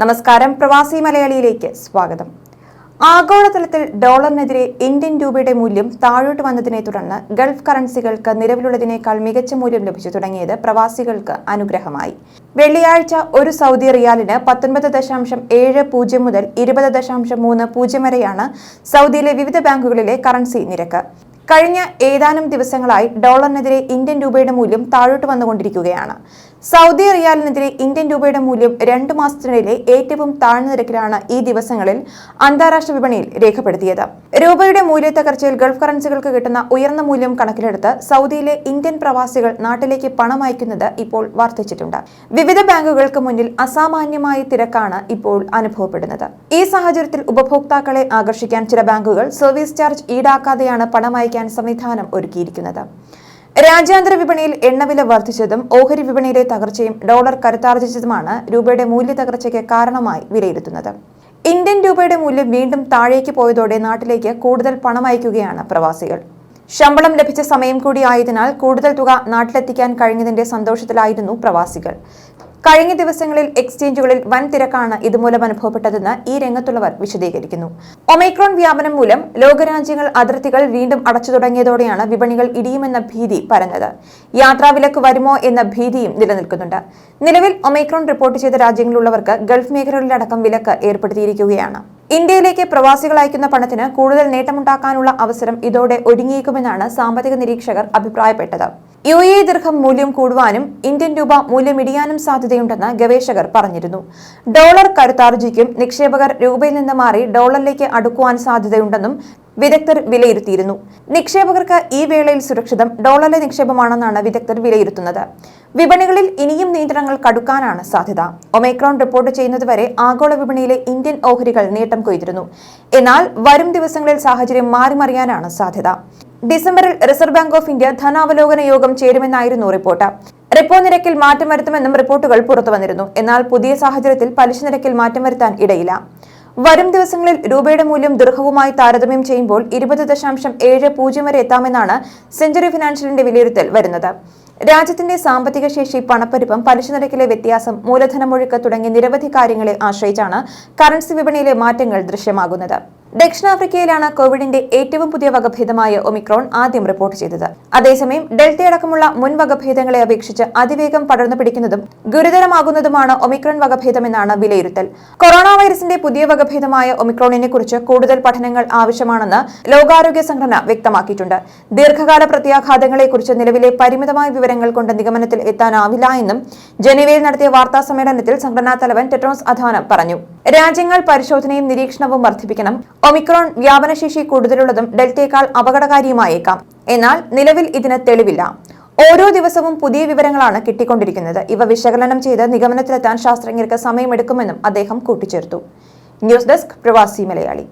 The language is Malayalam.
നമസ്കാരം. പ്രവാസി മലയാളിയിലേക്ക് സ്വാഗതം. ആഗോളതലത്തിൽ ഡോളറിനെതിരെ ഇന്ത്യൻ രൂപയുടെ മൂല്യം താഴോട്ട് വന്നതിനെ തുടർന്ന് ഗൾഫ് കറൻസികൾക്ക് നിലവിലുള്ളതിനേക്കാൾ മികച്ച മൂല്യം ലഭിച്ചു തുടങ്ങിയത് പ്രവാസികൾക്ക് അനുഗ്രഹമായി. വെള്ളിയാഴ്ച ഒരു സൗദി റിയാലിന് പത്തൊൻപത് ദശാംശം ഏഴ് പൂജ്യം മുതൽ ഇരുപത് ദശാംശം മൂന്ന് പൂജ്യം വരെയാണ് സൗദിയിലെ വിവിധ ബാങ്കുകളിലെ കറൻസി നിരക്ക്. കഴിഞ്ഞ ഏതാനും ദിവസങ്ങളായി ഡോളറിനെതിരെ ഇന്ത്യൻ രൂപയുടെ മൂല്യം താഴോട്ട് വന്നുകൊണ്ടിരിക്കുകയാണ്. സൗദി റിയാലിനെതിരെ ഇന്ത്യൻ രൂപയുടെ മൂല്യം രണ്ട് മാസത്തിനിടയിലെ ഏറ്റവും താഴ്ന്ന നിരക്കിലാണ് ഈ ദിവസങ്ങളിൽ അന്താരാഷ്ട്ര വിപണിയിൽ രേഖപ്പെടുത്തിയത്. രൂപയുടെ മൂല്യത്തകർച്ചയിൽ ഗൾഫ് കറൻസികൾക്ക് കിട്ടുന്ന ഉയർന്ന മൂല്യം കണക്കിലെടുത്ത് സൗദിയിലെ ഇന്ത്യൻ പ്രവാസികൾ നാട്ടിലേക്ക് പണം അയക്കുന്നത് ഇപ്പോൾ വർദ്ധിച്ചിട്ടുണ്ട്. വിവിധ ബാങ്കുകൾക്ക് മുന്നിൽ അസാമാന്യമായ തിരക്കാണ് ഇപ്പോൾ അനുഭവപ്പെടുന്നത്. ഈ സാഹചര്യത്തിൽ ഉപഭോക്താക്കളെ ആകർഷിക്കാൻ ചില ബാങ്കുകൾ സർവീസ് ചാർജ് ഈടാക്കാതെയാണ് പണം അയക്കാൻ സംവിധാനം ഒരുക്കിയിരിക്കുന്നത്. രാജ്യാന്തര വിപണിയിൽ എണ്ണവില വർദ്ധിച്ചതും ഓഹരി വിപണിയിലെ തകർച്ചയും ഡോളർ കരുത്താർജിച്ചതുമാണ് രൂപയുടെ മൂല്യ തകർച്ചയ്ക്ക് കാരണമായി വിലയിരുത്തുന്നത്. ഇന്ത്യൻ രൂപയുടെ മൂല്യം വീണ്ടും താഴേക്ക് പോയതോടെ നാട്ടിലേക്ക് കൂടുതൽ പണം അയക്കുകയാണ് പ്രവാസികൾ. ശമ്പളം ലഭിച്ച സമയം കൂടി ആയതിനാൽ കൂടുതൽ തുക നാട്ടിലെത്തിക്കാൻ കഴിഞ്ഞതിന്റെ സന്തോഷത്തിലായിരുന്നു പ്രവാസികൾ. കഴിഞ്ഞ ദിവസങ്ങളിൽ എക്സ്ചേഞ്ചുകളിൽ വൻ തിരക്കാണ് ഇതുമൂലം അനുഭവപ്പെട്ടതെന്ന് ഈ രംഗത്തുള്ളവർ വിശദീകരിക്കുന്നു. ഒമൈക്രോൺ വ്യാപനം മൂലം ലോകരാജ്യങ്ങൾ അതിർത്തികൾ വീണ്ടും അടച്ചു തുടങ്ങിയതോടെയാണ് വിപണികൾ ഇടിയുമെന്ന ഭീതി പരന്നത്. യാത്രാവിലക്ക് വരുമോ എന്ന ഭീതിയും നിലനിൽക്കുന്നുണ്ട്. നിലവിൽ ഒമൈക്രോൺ റിപ്പോർട്ട് ചെയ്ത രാജ്യങ്ങളിലുള്ളവർക്ക് ഗൾഫ് മേഖലകളിലടക്കം വിലക്ക് ഏർപ്പെടുത്തിയിരിക്കുകയാണ്. ഇന്ത്യയിലേക്ക് പ്രവാസികൾ അയക്കുന്ന പണത്തിന് കൂടുതൽ നേട്ടമുണ്ടാക്കാനുള്ള അവസരം ഇതോടെ ഒരുങ്ങിയേക്കുമെന്നാണ് സാമ്പത്തിക നിരീക്ഷകർ അഭിപ്രായപ്പെട്ടത്. യു എ ദീർഘം മൂല്യം കൂടുവാനും ഇന്ത്യൻ രൂപ മൂല്യം മൂല്യമിടിയാനും സാധ്യതയുണ്ടെന്ന് ഗവേഷകർ പറഞ്ഞിരുന്നു. ഡോളർ കരുത്താർജിക്കും നിക്ഷേപകർ രൂപയിൽ നിന്ന് മാറി ഡോളറിലേക്ക് അടുക്കുവാൻ സാധ്യതയുണ്ടെന്നും വിദഗ്ധർ വിലയിരുത്തിയിരുന്നു. നിക്ഷേപകർക്ക് ഈ വേളയിൽ സുരക്ഷിതം ഡോളറിലെ നിക്ഷേപമാണെന്നാണ് വിദഗ്ധർ വിലയിരുത്തുന്നത്. വിപണികളിൽ ഇനിയും നിയന്ത്രണങ്ങൾ കടുക്കാനാണ് സാധ്യത. ഒമൈക്രോൺ റിപ്പോർട്ട് ചെയ്യുന്നതുവരെ ആഗോള വിപണിയിലെ ഇന്ത്യൻ ഓഹരികൾ നേട്ടം കൊയ്തിരുന്നു. എന്നാൽ വരും ദിവസങ്ങളിൽ സാഹചര്യം മാറിമറിയാനാണ് സാധ്യത. ഡിസംബറിൽ റിസർവ് ബാങ്ക് ഓഫ് ഇന്ത്യ ധനാവലോകന യോഗം ചേരുമെന്നായിരുന്നു റിപ്പോർട്ട്. റിപ്പോ നിരക്കിൽ മാറ്റം വരുത്തുമെന്നും റിപ്പോർട്ടുകൾ പുറത്തുവന്നിരുന്നു എന്നാൽ പുതിയ സാഹചര്യത്തിൽ പലിശ നിരക്കിൽ മാറ്റം വരുത്താൻ ഇടയില്ല. വരും ദിവസങ്ങളിൽ രൂപയുടെ മൂല്യം ദീർഘവുമായി താരതമ്യം ചെയ്യുമ്പോൾ ഇരുപത് ദശാംശം ഏഴ് പൂജ്യം വരെ എത്താമെന്നാണ് സെഞ്ചുറി ഫിനാൻഷ്യലിന്റെ വിലയിരുത്തൽ വരുന്നത്. രാജ്യത്തിന്റെ സാമ്പത്തിക ശേഷി പണപ്പെരുപ്പം പലിശ നിരക്കിലെ വ്യത്യാസം മൂലധനമൊഴുക്ക് തുടങ്ങിയ നിരവധി കാര്യങ്ങളെ ആശ്രയിച്ചാണ് കറൻസി വിപണിയിലെ മാറ്റങ്ങൾ ദൃശ്യമാകുന്നത്. ദക്ഷിണാഫ്രിക്കയിലാണ് കോവിഡിന്റെ ഏറ്റവും പുതിയ വകഭേദമായ ഒമിക്രോൺ ആദ്യം റിപ്പോർട്ട് ചെയ്തത്. അതേസമയം ഡെൽറ്റ അടക്കമുള്ള മുൻ വകഭേദങ്ങളെ അപേക്ഷിച്ച് അതിവേഗം പടർന്നു പിടിക്കുന്നതും ഗുരുതരമാകുന്നതുമാണ് ഒമിക്രോൺ വകഭേദമെന്നാണ് വിലയിരുത്തൽ. കൊറോണ വൈറസിന്റെ പുതിയ വകഭേദമായ ഒമിക്രോണിനെ കുറിച്ച് കൂടുതൽ പഠനങ്ങൾ ആവശ്യമാണെന്ന് ലോകാരോഗ്യ സംഘടന വ്യക്തമാക്കിയിട്ടുണ്ട്. ദീർഘകാല പ്രത്യാഘാതങ്ങളെക്കുറിച്ച് നിലവിലെ പരിമിതമായ വിവരങ്ങൾ കൊണ്ട് നിഗമനത്തിൽ എത്താനാവില്ല എന്നും ജനീവയിൽ നടത്തിയ വാർത്താ സമ്മേളനത്തിൽ സംഘടനാ തലവൻ ടെട്രോസ് അധാനം പറഞ്ഞു. രാജ്യങ്ങൾ പരിശോധനയും നിരീക്ഷണവും വർദ്ധിപ്പിക്കണം. ഒമിക്രോൺ വ്യാപനശേഷി കൂടുതലുള്ളതും ഡെൽറ്റയേക്കാൾ അപകടകാരിയുമായേക്കാം. എന്നാൽ നിലവിൽ ഇതിന് തെളിവില്ല. ഓരോ ദിവസവും പുതിയ വിവരങ്ങളാണ് കിട്ടിക്കൊണ്ടിരിക്കുന്നത്. ഇവ വിശകലനം ചെയ്ത് നിഗമനത്തിലെത്താൻ ശാസ്ത്രജ്ഞർക്ക് സമയമെടുക്കുമെന്നും അദ്ദേഹം കൂട്ടിച്ചേർത്തു. ന്യൂസ് ഡെസ്ക് പ്രവാസി മലയാളി.